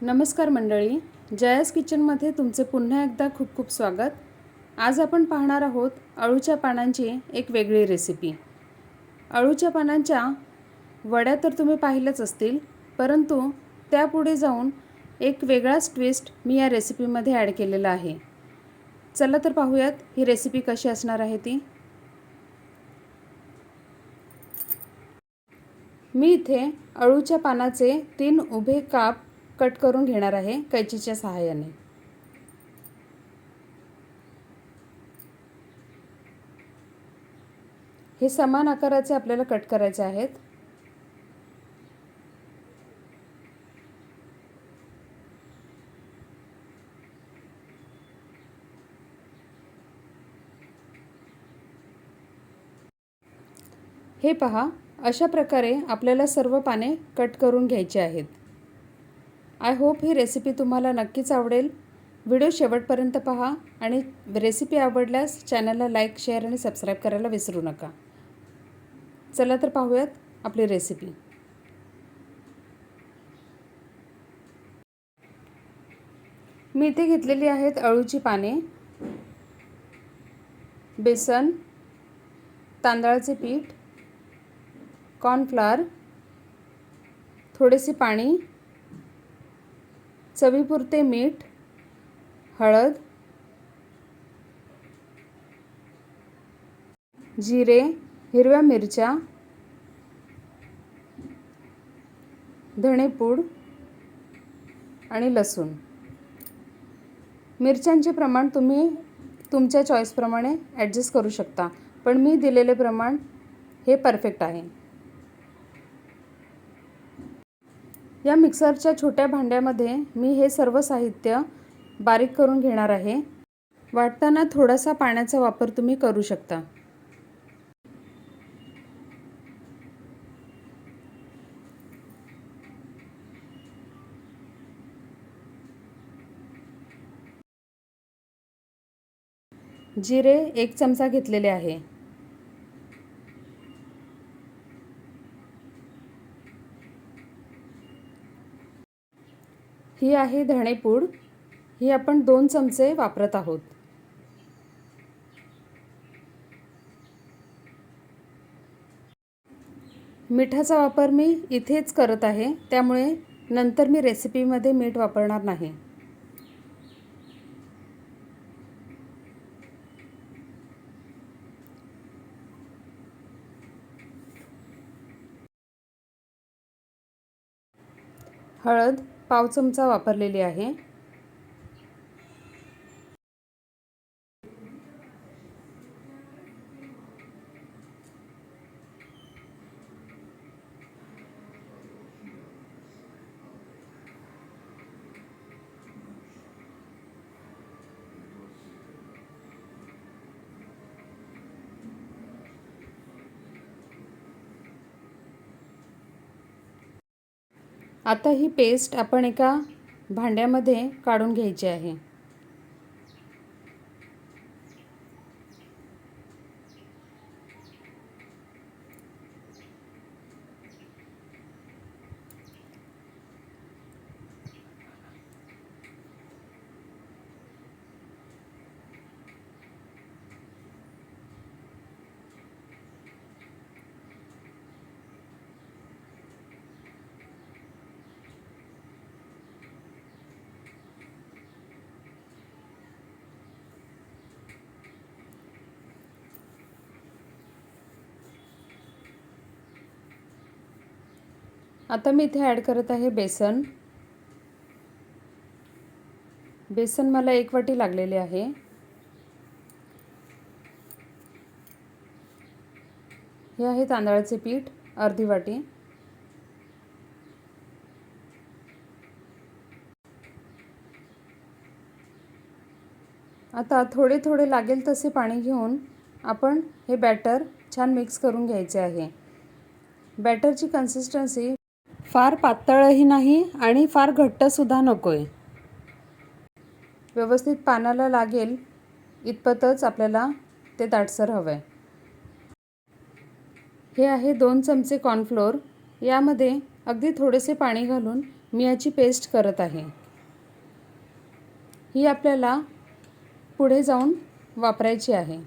नमस्कार मंडळी जयास किचनमध्ये तुमचे पुन्हा एकदा खूप खूप स्वागत. आज आपण पाहणार आहोत अळूच्या पानांची एक वेगळी रेसिपी अळूच्या पानांच्या वड्या तर तुम्ही पाहिल्याच असतील परंतु त्यापुढे जाऊन एक वेगळाच ट्विस्ट मी या रेसिपीमध्ये ॲड केलेला आहे. चला तर पाहूयात ही रेसिपी कशी असणार आहे ती. मी इथे अळूच्या पानाचे तीन उभे काप कट करून घेणार आहे कैचीच्या सहाय्याने. हे समान आकाराचे आपल्याला कट करायचे आहेत. हे पहा अशा प्रकारे आपल्याला सर्व पाने कट करून घ्यायची आहेत. आय होप ही रेसिपी तुम्हाला नक्कीच आवडेल. व्हिडिओ शेवटपर्यंत पहा आणि रेसिपी आवडल्यास चॅनलला लाईक शेअर आणि सबस्क्राईब करायला विसरू नका. चला तर पाहूयात आपली रेसिपी. मी इथे घेतलेली आहेत अळूची पाने बेसन तांदळाचे पीठ कॉर्नफ्लॉर थोडेसे पाणी चवीपुरते मीठ हळद जिरे हिरव्या मिरच्या धणेपूड आणि लसूण. मिरच्यांचे प्रमाण तुम्ही तुमच्या चॉईसप्रमाणे ॲडजस्ट करू शकता. पण मी दिलेले प्रमाण हे परफेक्ट आहे. या मिक्सरच्या छोट्या भांड्यामध्ये मी हे सर्व साहित्य बारीक करून घेणार आहे. वाटताना थोडासा पाण्याचा वापर तुम्ही करू शकता. जिरे एक चमचा घेतलेले आहे. ही आहे धणेपूड ही आपण दोन चमचे वापरत आहोत. मिठाचा वापर मी इथेच करत आहे त्यामुळे नंतर मी रेसिपीमध्ये मीठ वापरणार नाही. हळद पाव चमचा वापरलेली आहे. आता ही पेस्ट आपण एका भांड्यामध्ये काढून घ्यायची आहे. आता मी इथे ॲड करत आहे बेसन. बेसन मला एक वाटी लागलेले आहे. हे आहे तांदळाचे पीठ अर्धी वाटी. आता थोडे थोडे लागेल तसे पाणी घेऊन आपण हे बॅटर छान मिक्स करून घ्यायचे आहे. बॅटरची कन्सिस्टन्सी फार पातळही नाही आणि फार घट्टसुद्धा नको आहे व्यवस्थित पानाला लागेल इतपतच आपल्याला ते दाटसर हवं आहे हे आहे दोन चमचे कॉर्नफ्लोअर यामध्ये अगदी थोडेसे पाणी घालून मी याची पेस्ट करत आहे. ही आपल्याला पुढे जाऊन वापरायची आहे.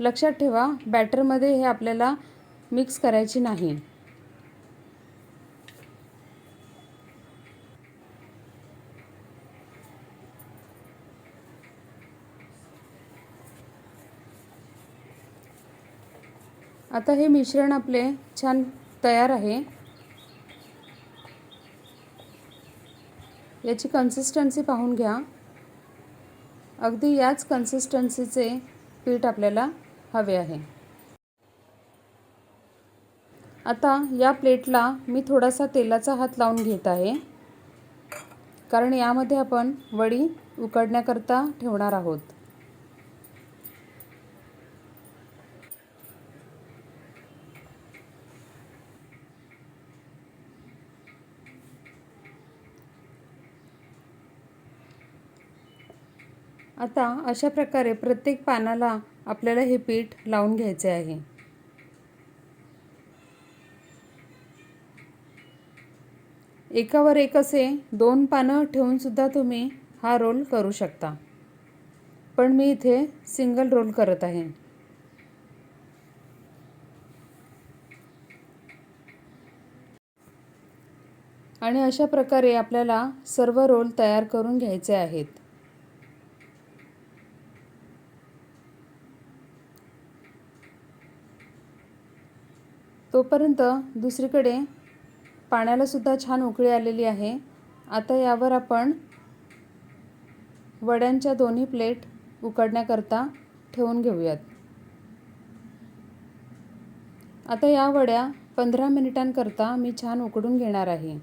लक्षात ठेवा बॅटरमध्ये हे आपल्याला मिक्स करायची नाही. आता हे मिश्रण आपले छान तयार आहे. याची कन्सिस्टन्सी पाहून घ्या. अगदी याच कन्सिस्टन्सीचे पीठ आपल्याला हवे आहे. आता या प्लेटला मी थोडासा तेलाचा हात लावून घेत आहे. कारण यामध्ये आपण वडी उकडण्याकरता ठेवणार आहोत. आता अशा प्रकारे प्रत्येक पानाला आपल्याला हे पीठ लावून घ्यायचे आहे. एकावर एक असे दोन पानं ठेवून सुद्धा तुम्ही हा रोल करू शकता. पण मी इथे सिंगल रोल करत आहे. आणि अशा प्रकारे आपल्याला सर्व रोल तयार करून घ्यायचे आहेत. तोपर्यंत दुसरीकडे पाण्यालासुद्धा छान उकळी आलेली आहे आता यावर आपण वड्यांच्या दोन्ही प्लेट उकडण्याकरता ठेवून घेऊयात. आता या वड्या पंधरा मिनिटांकरता मी छान उकडून घेणार आहे.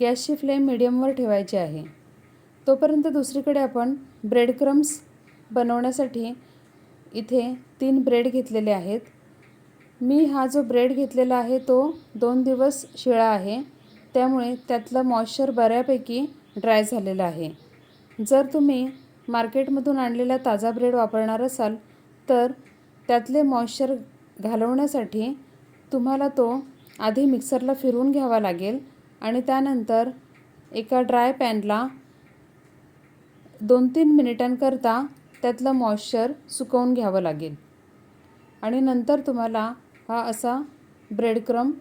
गॅसची फ्लेम मिडियमवर ठेवायची आहे. तोपर्यंत दुसरीकडे आपण ब्रेड क्रम्स बनवण्यासाठी इथे तीन ब्रेड घेतलेले आहेत. मी हा जो ब्रेड घेतलेला आहे तो दोन दिवस शिळा आहे. त्यामुळे त्यातलं मॉइश्चर बऱ्यापैकी ड्राय झालेलं आहे. जर तुम्ही मार्केटमधून आणलेला ताजा ब्रेड वापरणार असाल तर त्यातले मॉइश्चर घालवण्यासाठी तुम्हाला तो आधी मिक्सरला फिरवून घ्यावा लागेल आणि त्यानंतर एका ड्राय पॅनला दोन तीन मिनिटांकरता त्यातलं मॉइश्चर सुकवून घ्यावं लागेल. आणि नंतर तुम्हाला हा असा ब्रेडक्रम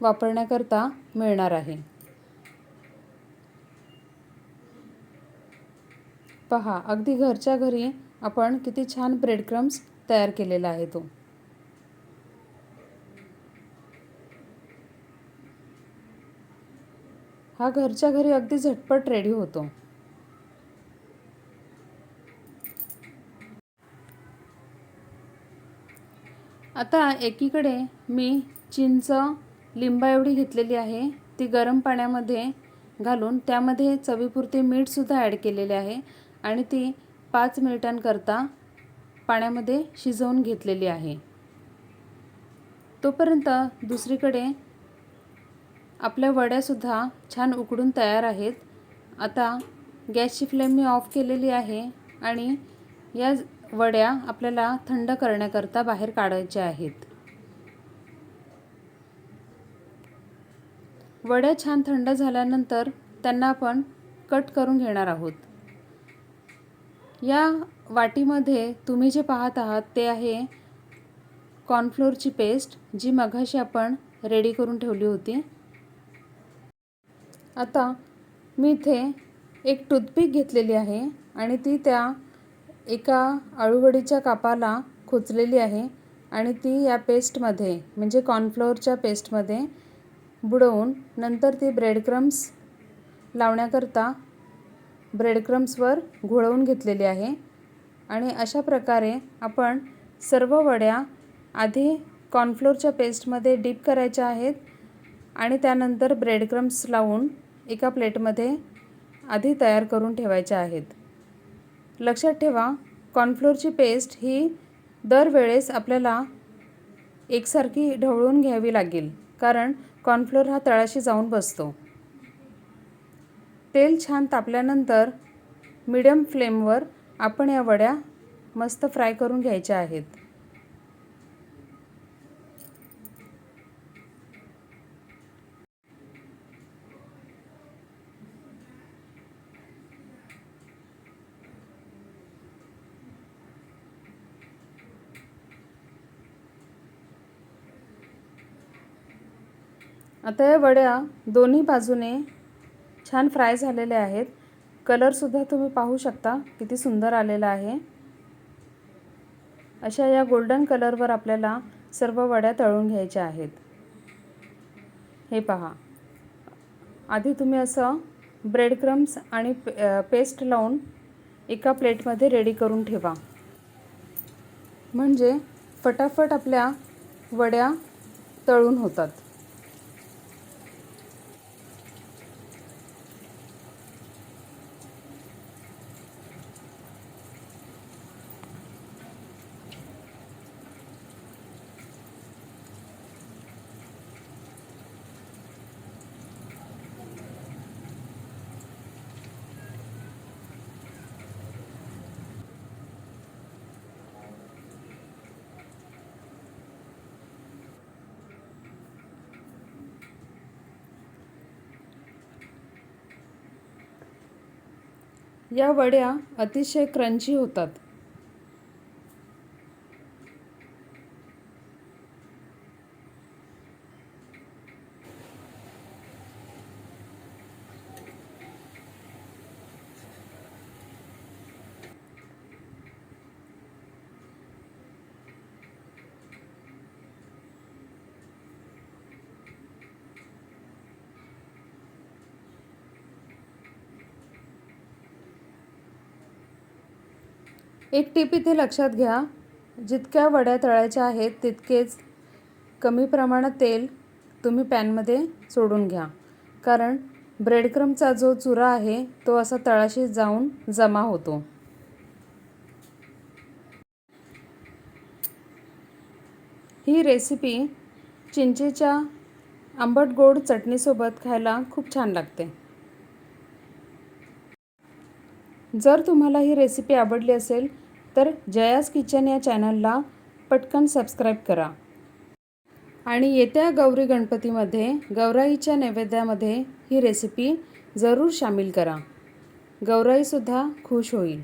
वापरण्याकरता मिळणार आहे. पहा अगदी घरच्या घरी आपण किती छान ब्रेडक्रम्स तयार केलेला आहे तो. हा घरच्या घरी अगदी झटपट रेडी होतो. आता एकीकडे मी चिंच लिंबा एवढी घेतलेली आहे ती गरम पाण्यामध्ये घालून त्यामध्ये चवीपुरते मीठसुद्धा ॲड केलेले आहे आणि ती पाच मिनिटांकरता पाण्यामध्ये शिजवून घेतलेली आहे. तोपर्यंत दुसरीकडे आपल्या वड्यासुद्धा छान उकडून तयार आहेत. आता गॅसची फ्लेम मी ऑफ केलेली आहे आणि या वड्या आपल्याला थंड करण्याकरता बाहेर काढायच्या आहेत. वड्या छान थंड झाल्यानंतर त्यांना आपण कट करून घेणार आहोत. या वाटीमध्ये तुम्ही जे पाहत आहात ते आहे कॉर्नफ्लोअरची पेस्ट जी मघाशी आपण रेडी करून ठेवली होती. आता मी इथे एक टूथपिक घेतलेली आहे आणि ती त्या एका अळूवडीच्या कापाला खोचलेली आहे आणि ती या पेस्टमध्ये म्हणजे कॉर्नफ्लोअरच्या पेस्टमध्ये बुडवून नंतर ती ब्रेडक्रम्स लावण्याकरता ब्रेड क्रम्सवर घोळवून घेतलेली आहे. आणि अशा प्रकारे आपण सर्व वड्या आधी कॉर्नफ्लोअरच्या पेस्टमध्ये डीप करायच्या आहेत आणि त्यानंतर ब्रेड क्रम्स लावून एका प्लेटमध्ये आधी तयार करून ठेवायच्या आहेत. लक्षात ठेवा कॉर्नफ्लोअरची पेस्ट ही दरवेळेस आपल्याला एकसारखी ढवळून घ्यावी लागेल कारण कॉर्नफ्लोअर हा तळाशी जाऊन बसतो. तेल छान तापल्यानंतर मिडियम फ्लेमवर आपण या वड्या मस्त फ्राय करून घ्यायच्या आहेत. आता या वड्या दोन्ही बाजूने छान फ्राय झालेल्या आहेत. कलरसुद्धा तुम्ही पाहू शकता किती सुंदर आलेला आहे. अशा या गोल्डन कलरवर आपल्याला सर्व वड्या तळून घ्यायच्या आहेत. हे पहा. आधी तुम्ही असं ब्रेड क्रम्स आणि पेस्ट लावून एका प्लेटमध्ये रेडी करून ठेवा. म्हणजे फटाफट आपल्या वड्या तळून होतात. या वड्या अतिशय क्रंची होतात. एक टीप इथे लक्षात घ्या. जितक्या वड्या तळायच्या आहेत तितकेच कमी प्रमाणात तेल तुम्ही पॅनमध्ये सोडून घ्या. कारण ब्रेडक्रमचा जो चुरा आहे तो असा तळाशी जाऊन जमा होतो. ही रेसिपी चिंचेच्या आंबट गोड चटणीसोबत खायला खूप छान लागते. जर तुम्हाला ही रेसिपी आवडली असेल तर जयास किचन या चॅनलला पटकन सबस्क्राईब करा. आणि येत्या गौरी गणपतीमध्ये गौराईच्या नैवेद्यामध्ये ही रेसिपी जरूर सामील करा. गौराईसुद्धा खुश होईल.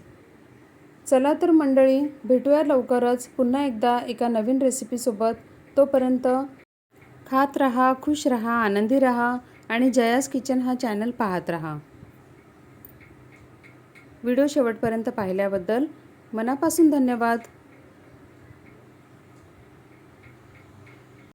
चला तर मंडळी भेटूया लवकरच पुन्हा एकदा एका नवीन रेसिपीसोबत तोपर्यंत खात रहा खुश रहा आनंदी रहा आणि जयास किचन हा चॅनल पाहत रहा. व्हिडिओ शेवटपर्यंत पाहिल्याबद्दल मनापासून धन्यवाद.